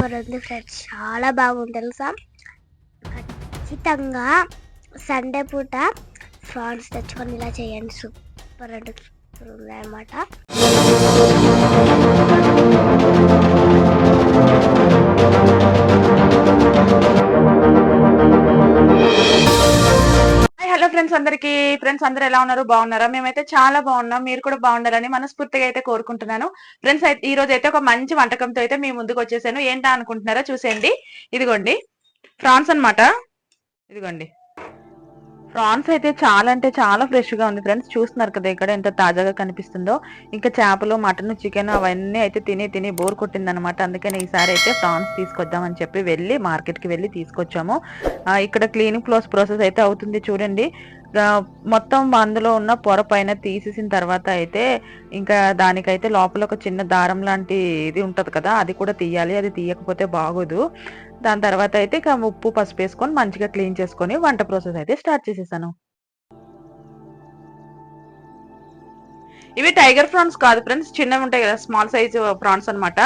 Super ఉంది friends చాలా బాగుంది తెలుసా? ఖచ్చితంగా సండే పూట ఫ్రాన్స్ తెచ్చుకొని ఇలా చేయండి. సూపర్ అంటే సూపర్ ఉంది అనమాట ఫ్రెండ్స్ అందరికి ఫ్రెండ్స్ అందరు ఎలా ఉన్నారు? బాగున్నారా? మేమైతే చాలా బాగున్నాం. మీరు కూడా బాగుండాలని మనస్ఫూర్తిగా అయితే కోరుకుంటున్నాను. ఫ్రెండ్స్ అయితే ఈ రోజు అయితే ఒక మంచి వంటకంతో అయితే మీ ముందుకు వచ్చేసాను. ఏంటా అనుకుంటున్నారా చూసేయండి. ఇదిగోండి. ఫ్రాన్స్ అన్నమాట. ఇదిగోండి. ప్రాన్స్ అయితే చాలా అంటే చాలా ఫ్రెష్గా ఉంది ఫ్రెండ్స్. చూస్తున్నారు కదా ఇక్కడ ఎంత తాజాగా కనిపిస్తుందో. ఇంకా చేపలు మటన్ చికెన్ అవన్నీ అయితే తిని తిని బోర్ కొట్టింది అనమాట అందుకని ఈసారి అయితే ప్రాన్స్ తీసుకొద్దామని చెప్పి వెళ్ళి మార్కెట్కి వెళ్ళి తీసుకొచ్చాము. ఇక్కడ క్లీనింగ్ ఫ్లోస్ ప్రాసెస్ అయితే అవుతుంది చూడండి. మొత్తం అందులో ఉన్న పొర పైన తీసేసిన తర్వాత అయితే ఇంకా దానికైతే లోపల ఒక చిన్న దారం లాంటి ఇది ఉంటుంది కదా అది కూడా తీయాలి. అది తీయకపోతే బాగోదు. దాని తర్వాత అయితే ఇక ఉప్పు పసుపు వేసుకొని మంచిగా క్లీన్ చేసుకొని వంట ప్రాసెస్ అయితే స్టార్ట్ చేసేసాను. ఇవి టైగర్ ప్రాన్స్ కాదు ఫ్రెండ్స్ చిన్నవి ఉంటాయి కదా స్మాల్ సైజ్ ప్రాన్స్ అనమాట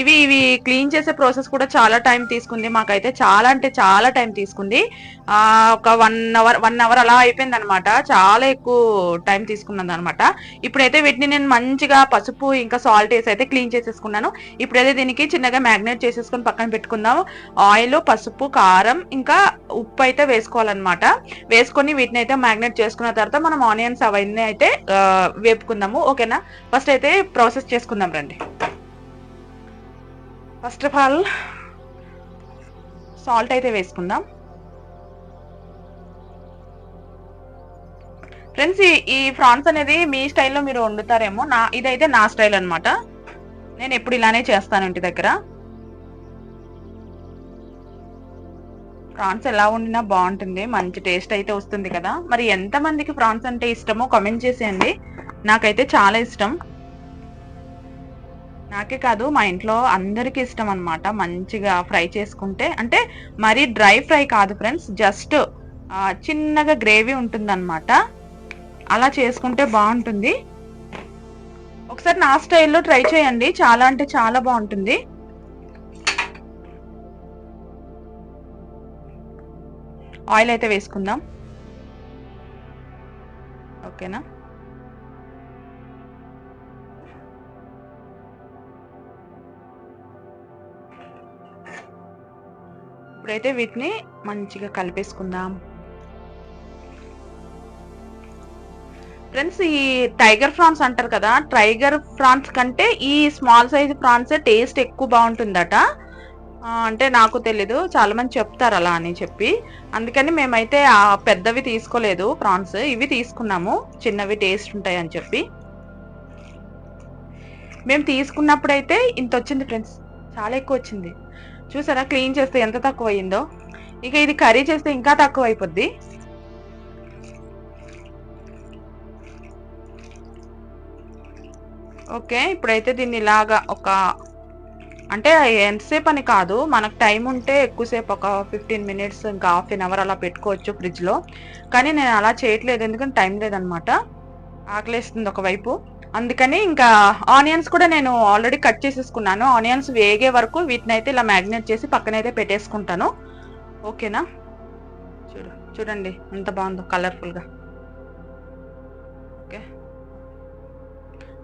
ఇవి ఇవి క్లీన్ చేసే ప్రాసెస్ కూడా చాలా టైం తీసుకుంది మాకైతే చాలా అంటే చాలా టైం తీసుకుంది. ఒక వన్ అవర్ వన్ అవర్ అలా అయిపోయింది అనమాట చాలా ఎక్కువ టైం తీసుకున్నది అనమాట ఇప్పుడైతే వీటిని నేను మంచిగా పసుపు ఇంకా సాల్ట్ వేసి అయితే క్లీన్ చేసేసుకున్నాను. ఇప్పుడైతే దీనికి చిన్నగా మ్యాగ్నేట్ చేసేసుకొని పక్కన పెట్టుకుందాం ఆయిల్ పసుపు కారం ఇంకా ఉప్పు అయితే వేసుకోవాలన్నమాట. వేసుకొని వీటిని అయితే మ్యాగ్నేట్ చేసుకున్న తర్వాత మనం ఆనియన్స్ అవన్నీ అయితే వేపుకుందాం. చేసుకుందాము ఓకేనా? ఫస్ట్ అయితే ప్రాసెస్ చేసుకుందాం రండి. ఫస్ట్ ఆఫ్ ఆల్ సాల్ట్ అయితే వేసుకుందాం. ఫ్రెండ్స్ ఈ ఫ్రాన్స్ అనేది మీ స్టైల్లో మీరు వండుతారేమో నా ఇదైతే నా స్టైల్ అన్నమాట. నేను ఎప్పుడు ఇలానే చేస్తాను ఇంటి దగ్గర. ప్రాన్స్ ఎలా వండినా బాగుంటుంది మంచి టేస్ట్ అయితే వస్తుంది కదా. మరి ఎంత మందికి ప్రాన్స్ అంటే ఇష్టమో కమెంట్ చేసేయండి. నాకైతే చాలా ఇష్టం. నాకే కాదు మా ఇంట్లో అందరికీ ఇష్టం అన్నమాట. మంచిగా ఫ్రై చేసుకుంటే అంటే మరీ డ్రై ఫ్రై కాదు ఫ్రెండ్స్ జస్ట్ చిన్నగా గ్రేవీ ఉంటుందన్నమాట. అలా చేసుకుంటే బాగుంటుంది. ఒకసారి నా స్టైల్లో ట్రై చేయండి. చాలా అంటే చాలా బాగుంటుంది. ఆయిల్ అయితే వేసుకుందాం. ఓకేనా? ఇప్పుడైతే వీటిని మంచిగా కలిపేసుకుందాం. ఫ్రెండ్స్ ఈ టైగర్ ఫ్రాన్స్ అంటారు కదా టైగర్ ఫ్రాన్స్ కంటే ఈ స్మాల్ సైజ్ ఫ్రాన్స్ టేస్ట్ ఎక్కువ బాగుంటుందట. అంటే నాకు తెలీదు. చాలా మంది చెప్తారు అలా అని చెప్పి. అందుకని మేమైతే ఆ పెద్దవి తీసుకోలేదు ప్రాన్స్. ఇవి తీసుకున్నాము. చిన్నవి టేస్ట్ ఉంటాయి అని చెప్పి. మేము తీసుకున్నప్పుడైతే ఇంత వచ్చింది ఫ్రెండ్స్. చాలా ఎక్కువ వచ్చింది. చూసారా? క్లీన్ చేస్తే ఎంత తక్కువ అయ్యిందో ఇక ఇది కర్రీ చేస్తే ఇంకా తక్కువ అయిపోద్ది ఓకే. ఇప్పుడైతే దీన్ని ఇలాగా ఒక అంటే ఎంతసేపు అని కాదు మనకు టైం ఉంటే ఎక్కువసేపు ఒక ఫిఫ్టీన్ మినిట్స్ ఇంకా హాఫ్ అన్ అవర్ అలా పెట్టుకోవచ్చు ఫ్రిడ్జ్లో. కానీ నేను అలా చేయట్లేదు ఎందుకంటే టైం లేదనమాట. ఆకలేస్తుంది ఒకవైపు. అందుకని ఇంకా ఆనియన్స్ కూడా నేను ఆల్రెడీ కట్ చేసేసుకున్నాను. ఆనియన్స్ వేగే వరకు వీటిని అయితే ఇలా మ్యాగ్నేట్ చేసి పక్కనైతే పెట్టేసుకుంటాను. ఓకేనా? చూడు చూడండి ఎంత బాగుందో కలర్ఫుల్గా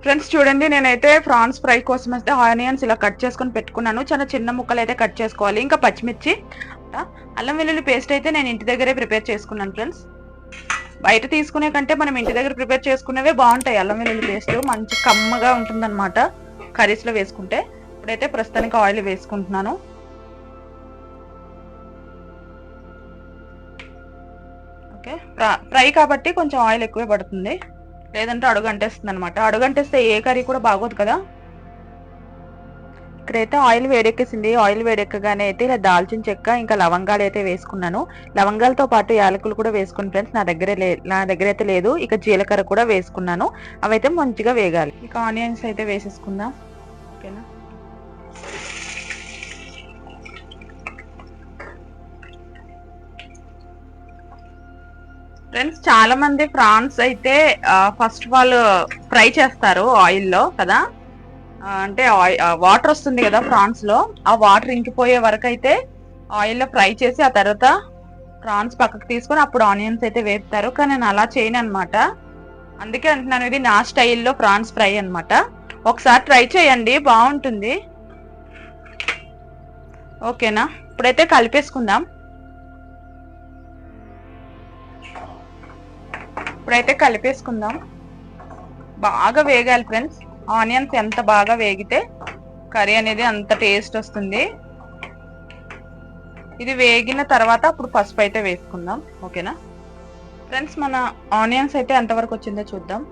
ఫ్రెండ్స్ చూడండి నేనైతే ఫ్రాన్స్ ఫ్రై కోసం అయితే ఆనియన్స్ ఇలా కట్ చేసుకొని పెట్టుకున్నాను. చాలా చిన్న ముక్కలు అయితే కట్ చేసుకోవాలి. ఇంకా పచ్చిమిర్చి అల్లం వెల్లుల్లి పేస్ట్ అయితే నేను ఇంటి దగ్గరే ప్రిపేర్ చేసుకున్నాను ఫ్రెండ్స్ బయట తీసుకునే కంటే మనం ఇంటి దగ్గర ప్రిపేర్ చేసుకునేవే బాగుంటాయి. అల్లం వెల్లుల్లి పేస్ట్ మంచి కమ్మగా ఉంటుందన్నమాట కర్రీస్లో వేసుకుంటే. ఇప్పుడైతే ప్రస్తుతానికి ఆయిల్ వేసుకుంటున్నాను. ఓకే. ఫ్రై కాబట్టి కొంచెం ఆయిల్ ఎక్కువే పడుతుంది. లేదంటే అడుగంటేస్తుంది అనమాట అడుగంటేస్తే ఏ కర్రీ కూడా బాగోదు కదా? ఇక్కడైతే ఆయిల్ వేడెక్కేసింది. ఆయిల్ వేడెక్కగానే అయితే ఇలా దాల్చిన చెక్క ఇంకా లవంగాలు అయితే వేసుకున్నాను. లవంగాలతో పాటు యాలకులు కూడా వేసుకుని ఫ్రెండ్స్ నా దగ్గర నా దగ్గర అయితే లేదు. ఇక జీలకర్ర కూడా వేసుకున్నాను. అవైతే మంచిగా వేగాలి. ఇక ఆనియన్స్ అయితే వేసేసుకుందాం. ఓకేనా? ఫ్రెండ్స్ చాలా మంది ప్రాన్స్ అయితే ఫస్ట్ ఆఫ్ ఆల్ ఫ్రై చేస్తారు ఆయిల్లో కదా. అంటే వాటర్ వస్తుంది కదా ప్రాన్స్లో ఆ వాటర్ ఇంకిపోయే వరకు అయితే ఆయిల్లో ఫ్రై చేసి ఆ తర్వాత ప్రాన్స్ పక్కకు తీసుకొని అప్పుడు ఆనియన్స్ అయితే వేపుతారు. కానీ నేను అలా చేయను అనమాట అందుకే అంటున్నాను ఇది నా స్టైల్లో ప్రాన్స్ ఫ్రై అన్నమాట. ఒకసారి ట్రై చేయండి బాగుంటుంది. ఓకేనా? ఇప్పుడైతే కలిపేసుకుందాం. ఇప్పుడైతే కలిపేసుకుందాం. బాగా వేగాలి ఫ్రెండ్స్. ఆనియన్స్ ఎంత బాగా వేగితే కర్రీ అనేది అంత టేస్ట్ వస్తుంది. ఇది వేగిన తర్వాత అప్పుడు పసుపు అయితే వేసుకుందాం. ఓకేనా? ఫ్రెండ్స్ మన ఆనియన్స్ అయితే ఎంతవరకు వచ్చిందో చూద్దాం.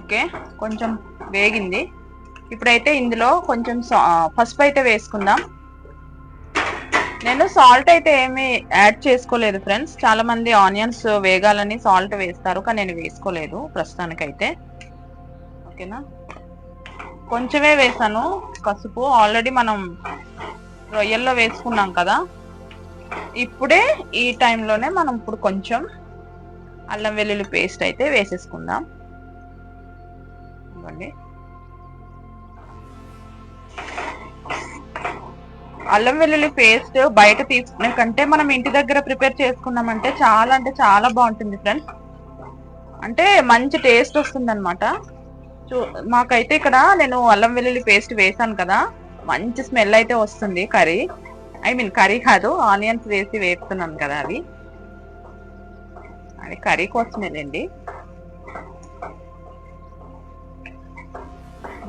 ఓకే కొంచెం వేగింది. ఇప్పుడైతే ఇందులో కొంచెం పసుపు అయితే వేసుకుందాం. నేను సాల్ట్ అయితే ఏమి యాడ్ చేసుకోలేదు ఫ్రెండ్స్ చాలా మంది ఆనియన్స్ వేగాలని సాల్ట్ వేస్తారు కానీ నేను వేసుకోలేదు ప్రస్తుతానికైతే. ఓకేనా? కొంచెమే వేసాను పసుపు ఆల్రెడీ మనం రొయ్యల్లో వేసుకున్నాం కదా. ఇప్పుడే ఈ టైంలోనే మనం ఇప్పుడు కొంచెం అల్లం వెల్లుల్లి పేస్ట్ అయితే వేసేసుకుందాం. ఇవ్వండి. అల్లం వెల్లుల్లి పేస్ట్ బయట తీసుకునే కంటే మనం ఇంటి దగ్గర ప్రిపేర్ చేసుకున్నామంటే చాలా అంటే చాలా బాగుంటుంది ఫ్రెండ్స్. అంటే మంచి టేస్ట్ వస్తుంది అనమాట మాకైతే ఇక్కడ నేను అల్లం వెల్లుల్లి పేస్ట్ వేసాను కదా మంచి స్మెల్ అయితే వస్తుంది కర్రీ. ఐ మీన్ కర్రీ కాదు ఆనియన్స్ వేసి వేపుతున్నాను కదా అది అది కర్రీ కోసమేలేండి.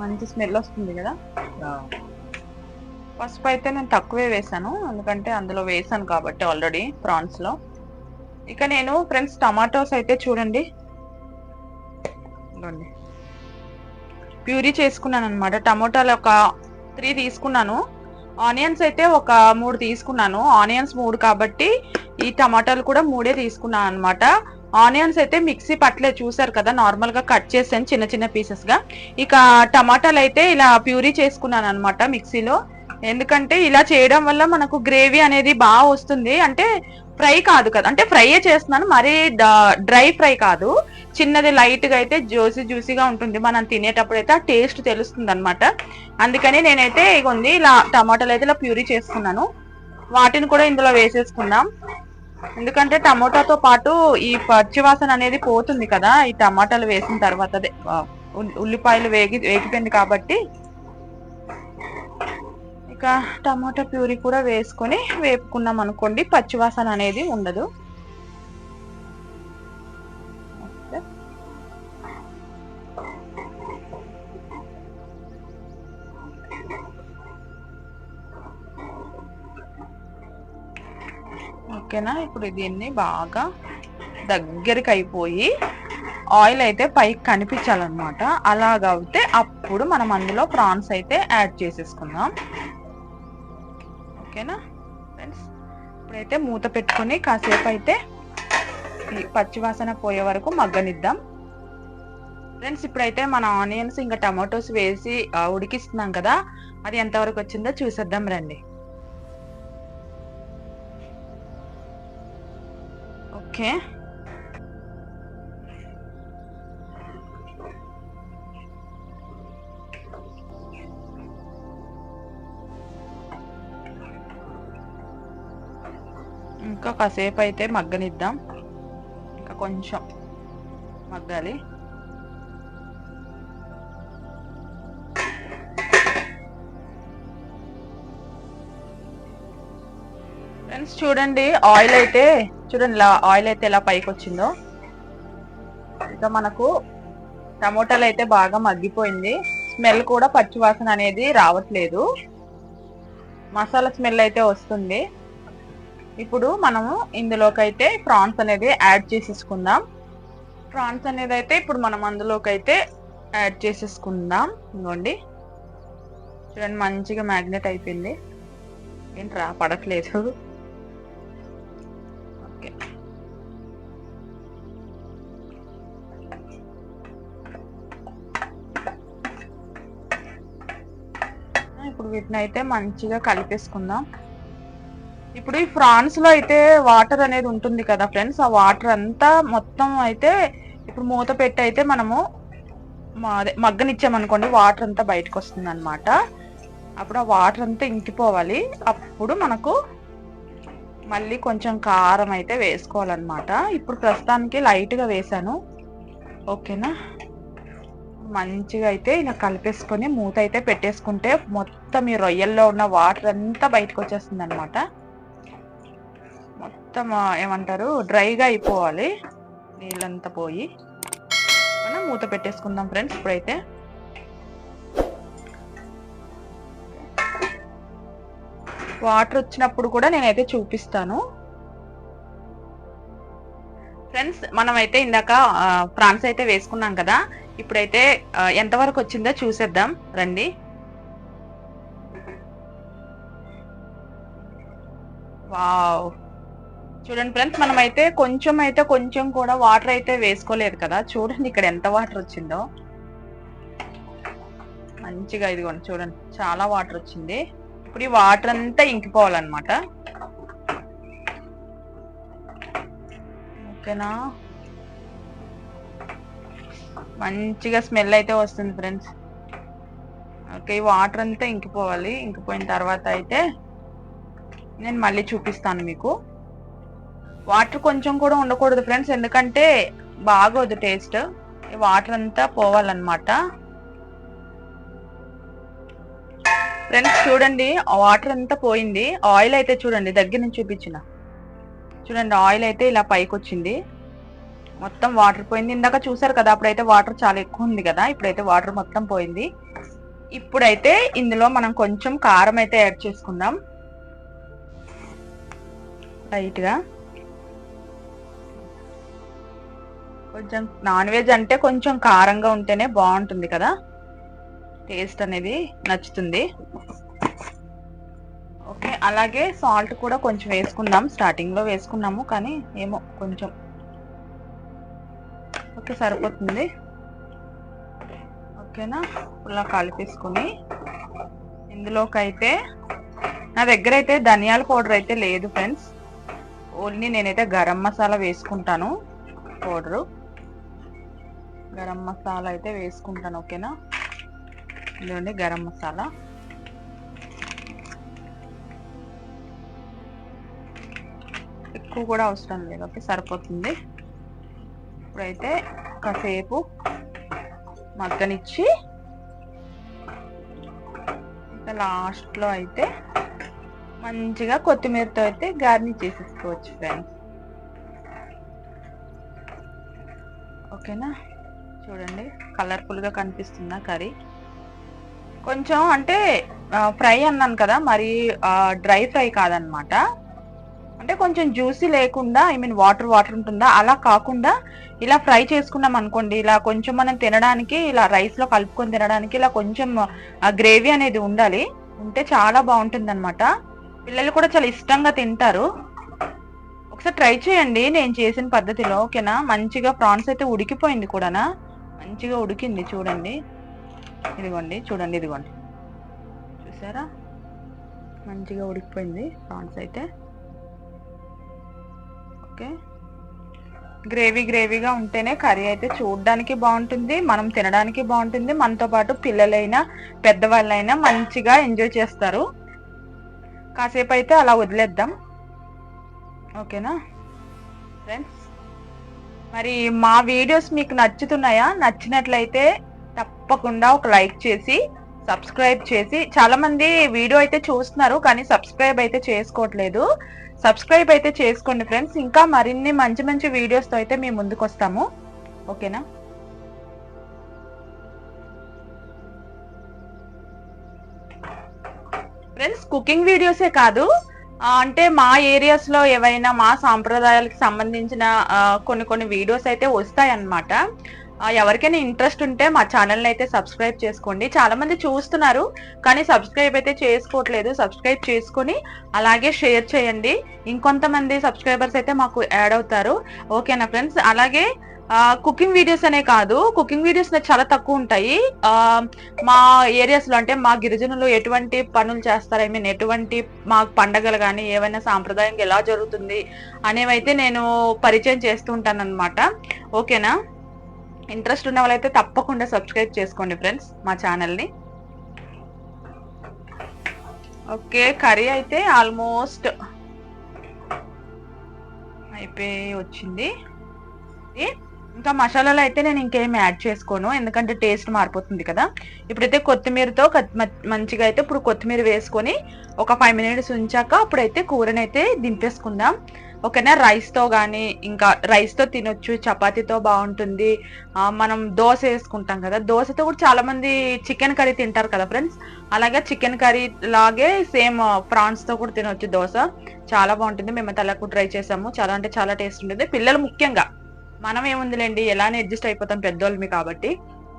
మంచి స్మెల్ వస్తుంది కదా. పసుపు అయితే నేను తక్కువే వేసాను. ఎందుకంటే అందులో వేసాను కాబట్టి ఆల్రెడీ ప్రాన్స్లో. ఇక నేను ఫ్రెండ్స్ టమాటోస్ అయితే చూడండి. ప్యూరీ చేసుకున్నాను అనమాట టమాటాలు ఒక త్రీ తీసుకున్నాను. ఆనియన్స్ అయితే ఒక మూడు తీసుకున్నాను. ఆనియన్స్ మూడు కాబట్టి ఈ టమాటాలు కూడా మూడే తీసుకున్నాను అనమాట ఆనియన్స్ అయితే మిక్సీ పట్లే చూసారు కదా? నార్మల్గా కట్ చేసాను చిన్న చిన్న పీసెస్గా. ఇక టమాటాలు అయితే ఇలా ప్యూరీ చేసుకున్నాను అనమాట మిక్సీలో. ఎందుకంటే ఇలా చేయడం వల్ల మనకు గ్రేవీ అనేది బాగా వస్తుంది. అంటే ఫ్రై కాదు కదా. అంటే ఫ్రైయే చేస్తున్నాను. మరీ డ్రై ఫ్రై కాదు. చిన్నది లైట్గా అయితే జ్యూసీ జ్యూసీగా ఉంటుంది. మనం తినేటప్పుడు అయితే ఆ టేస్ట్ తెలుస్తుంది అనమాట అందుకని నేనైతే ఇగోండి ఇలా టమాటాలు అయితే ఇలా ప్యూరీ చేసుకున్నాను వాటిని కూడా ఇందులో వేసేసుకుందాం. ఎందుకంటే టమాటాతో పాటు ఈ పచ్చివాసన అనేది పోతుంది కదా. ఈ టమాటాలు వేసిన తర్వాత అదే, ఉల్లిపాయలు వేగి వేగిపోయింది కాబట్టి ఇంకా టమాటా ప్యూరీ కూడా వేసుకొని వేపుకున్నాం అనుకోండి పచ్చివాసన అనేది ఉండదు. ఓకేనా? ఇప్పుడు దీన్ని బాగా దగ్గరికి అయిపోయి ఆయిల్ అయితే పైకి కనిపించాలన్నమాట. అలాగైతే అప్పుడు మనం అందులో ప్రాన్స్ అయితే యాడ్ చేసేసుకుందాం. ఓకేనా? ఫ్రెండ్స్ ఇప్పుడైతే మూత పెట్టుకొని కాసేపు అయితే పచ్చివాసన పోయే వరకు మగ్గనిద్దాం. ఫ్రెండ్స్ ఇప్పుడైతే మన ఆనియన్స్ ఇంకా టమాటోస్ వేసి ఉడికిస్తున్నాం కదా అది ఎంతవరకు వచ్చిందో చూసేద్దాం రండి. ఓకే. ఇంకా కాసేపు అయితే మగ్గనిద్దాం. ఇంకా కొంచెం మగ్గాలి. ఫ్రెండ్స్ చూడండి ఆయిల్ అయితే చూడండి ఇలా ఆయిల్ అయితే ఎలా పైకి వచ్చిందో ఇంకా మనకు టమోటాలు అయితే బాగా మగ్గిపోయింది. స్మెల్ కూడా పచ్చివాసన అనేది రావట్లేదు. మసాలా స్మెల్ అయితే వస్తుంది. ఇప్పుడు మనము ఇందులోకైతే ప్రాన్స్ అనేది యాడ్ చేసేసుకుందాం. ప్రాన్స్ అనేది అయితే ఇప్పుడు మనం అందులోకి అయితే యాడ్ చేసేసుకుందాం. ఇదిగోండి. చూడండి మంచిగా మ్యాగ్నెట్ అయిపోయింది. ఏంట్రా పడట్లేదు. ఓకే. ఇప్పుడు వీటిని అయితే మంచిగా కలిపేసుకుందాం. ఇప్పుడు ఈ ఫ్రాన్స్లో అయితే వాటర్ అనేది ఉంటుంది కదా ఫ్రెండ్స్ ఆ వాటర్ అంతా మొత్తం అయితే ఇప్పుడు మూత పెట్టి అయితే మనము అదే మగ్గనిచ్చామనుకోండి వాటర్ అంతా బయటకు వస్తుంది అనమాట అప్పుడు ఆ వాటర్ అంతా ఇంకిపోవాలి. అప్పుడు మనకు మళ్ళీ కొంచెం కారం అయితే వేసుకోవాలన్నమాట. ఇప్పుడు ప్రస్తుతానికి లైట్గా వేసాను ఓకేనా? మంచిగా అయితే ఇలా కలిపేసుకొని మూత అయితే పెట్టేసుకుంటే మొత్తం ఈ రొయ్యల్లో ఉన్న వాటర్ అంతా బయటకు వచ్చేస్తుంది అనమాట మొత్తం ఏమంటారు డ్రైగా అయిపోవాలి నీళ్ళంతా పోయి. మనం మూత పెట్టేసుకుందాం ఫ్రెండ్స్ ఇప్పుడైతే. వాటర్ వచ్చినప్పుడు కూడా నేనైతే చూపిస్తాను. ఫ్రెండ్స్ మనమైతే ఇందాక ఫ్రాన్స్ అయితే వేసుకున్నాం కదా. ఇప్పుడైతే ఎంతవరకు వచ్చిందో చూసేద్దాం. రండి. వావ్. చూడండి ఫ్రెండ్స్ మనం అయితే కొంచెం అయితే కొంచెం కూడా వాటర్ అయితే వేసుకోలేదు కదా. చూడండి ఇక్కడ ఎంత వాటర్ వచ్చిందో. మంచిగా ఇదిగోండి చూడండి చాలా వాటర్ వచ్చింది. ఇప్పుడు ఈ వాటర్ అంతా ఇంకిపోవాలన్నమాట. ఓకేనా? మంచిగా స్మెల్ అయితే వస్తుంది ఫ్రెండ్స్. ఓకే ఈ వాటర్ అంతా ఇంకిపోవాలి. ఇంకిపోయిన తర్వాత అయితే నేను మళ్ళీ చూపిస్తాను మీకు. వాటర్ కొంచెం కూడా ఉండకూడదు ఫ్రెండ్స్ ఎందుకంటే బాగోదు టేస్ట్ వాటర్ అంతా పోవాలన్నమాట. ఫ్రెండ్స్ చూడండి వాటర్ అంతా పోయింది. ఆయిల్ అయితే చూడండి దగ్గర నుంచి చూపించిన. చూడండి ఆయిల్ అయితే ఇలా పైకి వచ్చింది మొత్తం వాటర్ పోయింది. ఇందాక చూసారు కదా అప్పుడైతే వాటర్ చాలా ఎక్కువ ఉంది కదా ఇప్పుడైతే వాటర్ మొత్తం పోయింది. ఇప్పుడైతే ఇందులో మనం కొంచెం కారం అయితే యాడ్ చేసుకుందాం. లైట్గా కొంచెం నాన్ వెజ్ అంటే కొంచెం కారంగా ఉంటేనే బాగుంటుంది కదా? టేస్ట్ అనేది నచ్చుతుంది. ఓకే అలాగే సాల్ట్ కూడా కొంచెం వేసుకుందాం. స్టార్టింగ్లో వేసుకున్నాము కానీ ఏమో కొంచెం. ఓకే సరిపోతుంది. ఓకేనా? ఇలా కలిపేసుకుని. ఇందులోకైతే నా దగ్గర అయితే ధనియాల పౌడర్ అయితే లేదు ఫ్రెండ్స్. ఓన్లీ నేనైతే గరం మసాలా వేసుకుంటాను పౌడరు. గరం మసాలా అయితే వేసుకుంటాను ఓకేనా? ఇదిగోండి గరం మసాలా. ఎక్కువ కూడా అవసరం లేదు ఓకే? సరిపోతుంది. ఇప్పుడైతే కాసేపు మగ్గనిచ్చి ఇంకా లాస్ట్లో అయితే మంచిగా కొత్తిమీరతో అయితే గార్నిష్ చేసేసుకోవచ్చు ఫ్రెండ్స్ ఓకేనా? చూడండి కలర్ఫుల్గా కనిపిస్తుందా కర్రీ. కొంచెం అంటే ఫ్రై అన్నాను కదా మరి డ్రై ఫ్రై కాదనమాట. అంటే కొంచెం జ్యూసీ లేకుండా ఐ మీన్ వాటర్ వాటర్ ఉంటుందా? అలా కాకుండా ఇలా ఫ్రై చేసుకున్నాం అనుకోండి ఇలా కొంచెం మనం తినడానికి ఇలా రైస్లో కలుపుకొని తినడానికి ఇలా కొంచెం గ్రేవీ అనేది ఉండాలి. ఉంటే చాలా బాగుంటుంది అనమాట పిల్లలు కూడా చాలా ఇష్టంగా తింటారు. ఒకసారి ట్రై చేయండి నేను చేసిన పద్ధతిలో ఓకేనా? మంచిగా ప్రాన్స్ అయితే ఉడికిపోయింది కూడానా? మంచిగా ఉడికింది చూడండి. ఇదిగోండి చూడండి ఇదిగోండి. చూసారా? మంచిగా ఉడికిపోయింది ప్రాన్స్ అయితే. ఓకే. గ్రేవీ గ్రేవీగా ఉంటేనే కర్రీ అయితే చూడడానికి బాగుంటుంది మనం తినడానికి బాగుంటుంది. మనతో పాటు పిల్లలైనా పెద్దవాళ్ళైనా మంచిగా ఎంజాయ్ చేస్తారు. కాసేపు అయితే అలా వదిలేద్దాం. ఓకేనా? ఫ్రెండ్స్ మరి మా వీడియోస్ మీకు నచ్చుతున్నాయా? నచ్చినట్లయితే తప్పకుండా ఒక లైక్ చేసి సబ్స్క్రైబ్ చేసి. చాలా మంది వీడియో అయితే చూస్తున్నారు కానీ సబ్స్క్రైబ్ అయితే చేసుకోవట్లేదు. సబ్స్క్రైబ్ అయితే చేసుకోండి ఫ్రెండ్స్ ఇంకా మరిన్ని మంచి మంచి వీడియోస్తో అయితే మేము ముందుకు వస్తాము. ఓకేనా ఫ్రెండ్స్ కుకింగ్ వీడియోసే కాదు. అంటే మా ఏరియాస్లో ఏవైనా మా సాంప్రదాయాలకు సంబంధించిన కొన్ని కొన్ని వీడియోస్ అయితే వస్తాయి అన్నమాట ఎవరికైనా ఇంట్రెస్ట్ ఉంటే మా ఛానల్ అయితే సబ్స్క్రైబ్ చేసుకోండి. చాలా మంది చూస్తున్నారు కానీ సబ్స్క్రైబ్ అయితే చేసుకోవట్లేదు. సబ్స్క్రైబ్ చేసుకొని అలాగే షేర్ చేయండి. ఇంకొంతమంది సబ్స్క్రైబర్స్ అయితే మాకు యాడ్ అవుతారు. ఓకేనా ఫ్రెండ్స్? అలాగే కుకింగ్ వీడియోస్ అనే కాదు. కుకింగ్ వీడియోస్ చాలా తక్కువ ఉంటాయి. మా ఏరియాస్లో అంటే మా గిరిజనులు ఎటువంటి పనులు చేస్తారు? ఐ మీన్ ఎటువంటి మా పండగలు కానీ ఏవైనా సాంప్రదాయంగా ఎలా జరుగుతుంది అనేవైతే నేను పరిచయం చేస్తూ ఉంటాను అనమాట ఓకేనా ఇంట్రెస్ట్ ఉన్న వాళ్ళైతే తప్పకుండా సబ్స్క్రైబ్ చేసుకోండి ఫ్రెండ్స్ మా ఛానల్ని ఓకే కర్రీ అయితే ఆల్మోస్ట్ అయిపోయి వచ్చింది. ఏ ఇంకా మసాలాలో అయితే నేను ఇంకేం యాడ్ చేసుకోను. ఎందుకంటే టేస్ట్ మారిపోతుంది కదా. ఇప్పుడైతే కొత్తిమీరతో మ- మంచిగా అయితే ఇప్పుడు కొత్తిమీర వేసుకొని ఒక ఫైవ్ మినిట్స్ ఉంచాక అప్పుడైతే కూరని అయితే దింపేసుకుందాం. ఓకేనా? రైస్తో కానీ ఇంకా రైస్తో తినొచ్చు. చపాతీతో బాగుంటుంది. మనం దోశ వేసుకుంటాం కదా. దోశతో కూడా చాలామంది చికెన్ కర్రీ తింటారు కదా ఫ్రెండ్స్ అలాగే చికెన్ కర్రీ లాగే సేమ్ ప్రాన్స్తో కూడా తినొచ్చు దోశ. చాలా బాగుంటుంది. మేము తలకు ట్రై చేసాము. చాలా అంటే చాలా టేస్ట్ ఉంటుంది. పిల్లలు ముఖ్యంగా మనం ఏముందిలేండి ఎలానే అడ్జస్ట్ అయిపోతాం పెద్దోళ్ళమి కాబట్టి.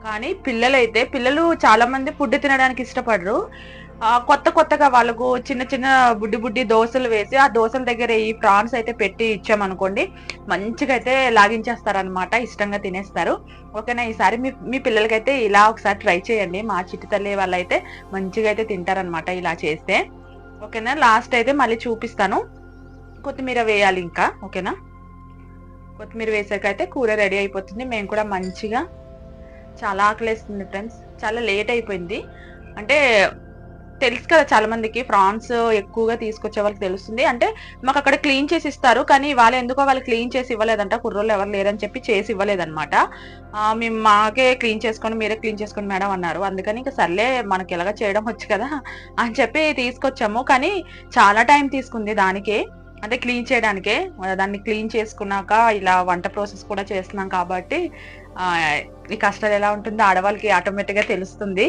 కానీ పిల్లలైతే పిల్లలు చాలా మంది ఫుడ్ తినడానికి ఇష్టపడరు. కొత్త కొత్తగా వాళ్ళకు చిన్న చిన్న బుడ్డి బుడ్డి దోశలు వేసి ఆ దోశల దగ్గర ఈ ప్రాన్స్ అయితే పెట్టి ఇచ్చామనుకోండి మంచిగా అయితే లాగించేస్తారనమాట ఇష్టంగా తినేస్తారు. ఓకేనా ఈసారి మీ మీ పిల్లలకైతే ఇలా ఒకసారి ట్రై చేయండి. మా చిట్టి తల్లి వాళ్ళైతే మంచిగా అయితే తింటారనమాట ఇలా చేస్తే. ఓకేనా లాస్ట్ అయితే మళ్ళీ చూపిస్తాను. కొత్తిమీర వేయాలి ఇంకా ఓకేనా? కొత్తిమీర వేసాక కూర రెడీ అయిపోతుంది. మేము కూడా మంచిగా చాలా ఆకలేస్తుంది ఫ్రెండ్స్ చాలా లేట్ అయిపోయింది. అంటే తెలుసు కదా చాలా మందికి ఫ్రాన్స్ ఎక్కువగా తీసుకొచ్చే వాళ్ళకి తెలుస్తుంది. అంటే మాకు అక్కడ క్లీన్ చేసి ఇస్తారు. కానీ వాళ్ళు ఎందుకో వాళ్ళు క్లీన్ చేసి ఇవ్వలేదంట. కుర్రోళ్ళు ఎవరు లేరని చెప్పి చేసి ఇవ్వలేదన్నమాట. మేము మాకే క్లీన్ చేసుకొని మీరే క్లీన్ చేసుకొని మేడం అన్నారు. అందుకని ఇంకా సర్లే మనకి ఎలాగ చేయడం వచ్చు కదా అని చెప్పి తీసుకొచ్చాము. కానీ చాలా టైం తీసుకుంది దానికే. అంటే క్లీన్ చేయడానికే దాన్ని క్లీన్ చేసుకున్నాక ఇలా వంట ప్రాసెస్ కూడా చేస్తున్నాం కాబట్టి ఈ కష్టాలు ఎలా ఉంటుందో ఆడవాళ్ళకి ఆటోమేటిక్గా తెలుస్తుంది.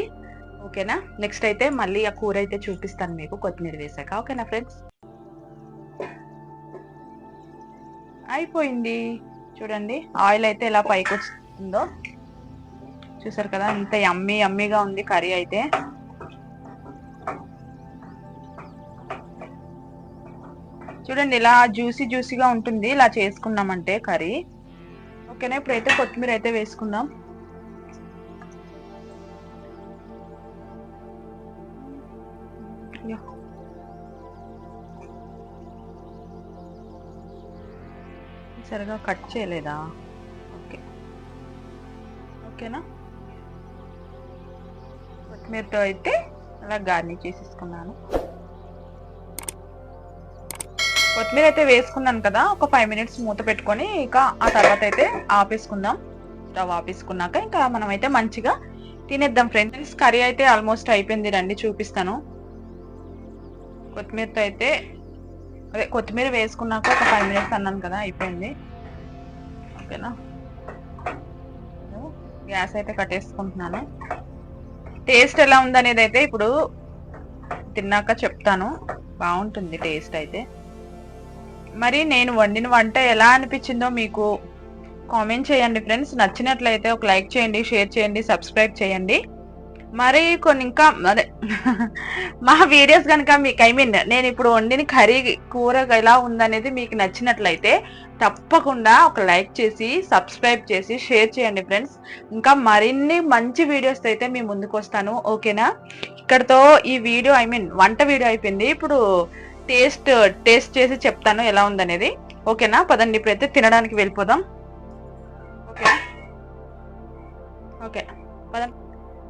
ఓకేనా? నెక్స్ట్ అయితే మళ్ళీ ఆ కూర అయితే చూపిస్తాను మీకు కొత్తిమీర వేసాక. ఓకేనా ఫ్రెండ్స్? అయిపోయింది. చూడండి ఆయిల్ అయితే ఎలా పైకి వస్తుందో చూసారు కదా ఇంత యమ్మీ యమ్మీగా ఉంది కర్రీ అయితే. చూడండి ఇలా జ్యూసీ జ్యూసీగా ఉంటుంది. ఇలా చేసుకున్నామంటే కర్రీ. ఓకేనా? ఇప్పుడైతే కొత్తిమీర అయితే వేసుకుందాం. సరిగా కట్ చేయలేదా? ఓకే. ఓకేనా? కొత్తిమీరతో అయితే అలా గార్నిష్ చేసేసుకున్నాను. కొత్తిమీర అయితే వేసుకున్నాను కదా ఒక ఫైవ్ మినిట్స్ మూత పెట్టుకొని ఇక ఆ తర్వాత అయితే ఆపేసుకుందాం. స్టవ్ ఆపేసుకున్నాక ఇంకా మనం అయితే మంచిగా తినేద్దాం ఫ్రెండ్స్ కర్రీ అయితే ఆల్మోస్ట్ అయిపోయింది. రండి చూపిస్తాను. కొత్తిమీరతో అయితే అదే కొత్తిమీర వేసుకున్నాక ఒక ఫైవ్ మినిట్స్ అన్నాను కదా అయిపోయింది. ఓకేనా? గ్యాస్ అయితే కట్టేసుకుంటున్నాను. టేస్ట్ ఎలా ఉందనేది అయితే ఇప్పుడు తిన్నాక చెప్తాను. బాగుంటుంది టేస్ట్ అయితే. మరి నేను వండిన వంట ఎలా అనిపించిందో మీకు కామెంట్ చేయండి ఫ్రెండ్స్ నచ్చినట్లయితే ఒక లైక్ చేయండి షేర్ చేయండి సబ్స్క్రైబ్ చేయండి. మరి కొన్ని ఇంకా అదే మా వీడియోస్ కనుక మీకు ఐ మీన్ నేను ఇప్పుడు వండిన కర్రీ కూర ఎలా ఉందనేది మీకు నచ్చినట్లయితే తప్పకుండా ఒక లైక్ చేసి సబ్స్క్రైబ్ చేసి షేర్ చేయండి ఫ్రెండ్స్ ఇంకా మరిన్ని మంచి వీడియోస్ అయితే మీ ముందుకు వస్తాను. ఓకేనా ఇక్కడతో ఈ వీడియో ఐ మీన్ వంట వీడియో అయిపోయింది. ఇప్పుడు టేస్ట్ టేస్ట్ చేసి చెప్తాను ఎలా ఉందనేది. ఓకేనా? పదండి ఇప్పుడైతే తినడానికి వెళ్ళిపోదాం. ఓకే. ఓకే పదండి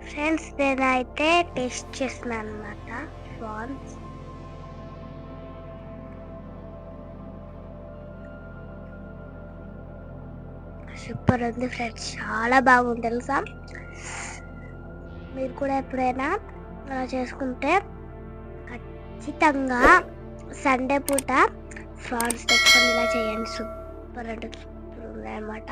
ఫ్రెండ్స్ నేనైతే టేస్ట్ చేస్తున్నాను అనమాట ప్రాన్స్ సూపర్ ఉంది ఫ్రెండ్స్. చాలా బాగుంది తెలుసా? మీరు కూడా ఎప్పుడైనా అలా చేసుకుంటే ఖచ్చితంగా సండే పూట ఫ్రాన్స్ తెచ్చుకొని ఇలా చేయండి. సూపర్ అంటే సూపర్ ఉంది అనమాట.